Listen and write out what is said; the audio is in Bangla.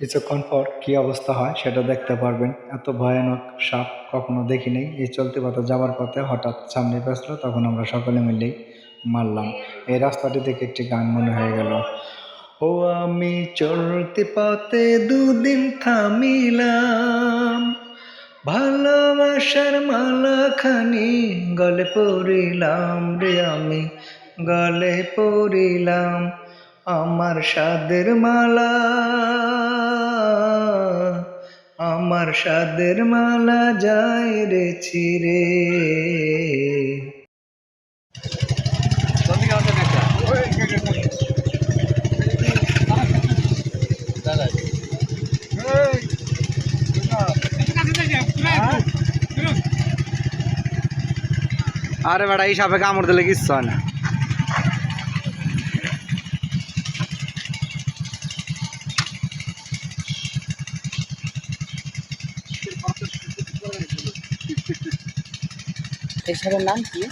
কিছুক্ষণ পর কি অবস্থা হয় সেটা দেখতে পারবেন। এত ভয়ানক সাপ কখনো দেখিনি। এই চলতি পথে যাওয়ার পথে হঠাৎ সামনে পেছলো তখন আমরা সকলে মিলেই মারলাম। এই রাস্তাটি দেখে একটি গান মনে হয়ে গেল। ও আমি চলতি পথে দুদিন থামিলাম। ভালোবাসার মালাখানি গলে পড়িলাম রে আমি, গলে পড়িলাম। আমার সাদের মালা আমার সাদের মালা যায় রে ছিড়ে। আরে বেটা এই সাপে কামড় দিলে কিচ্ছু হয় না। এসবের নাম কি?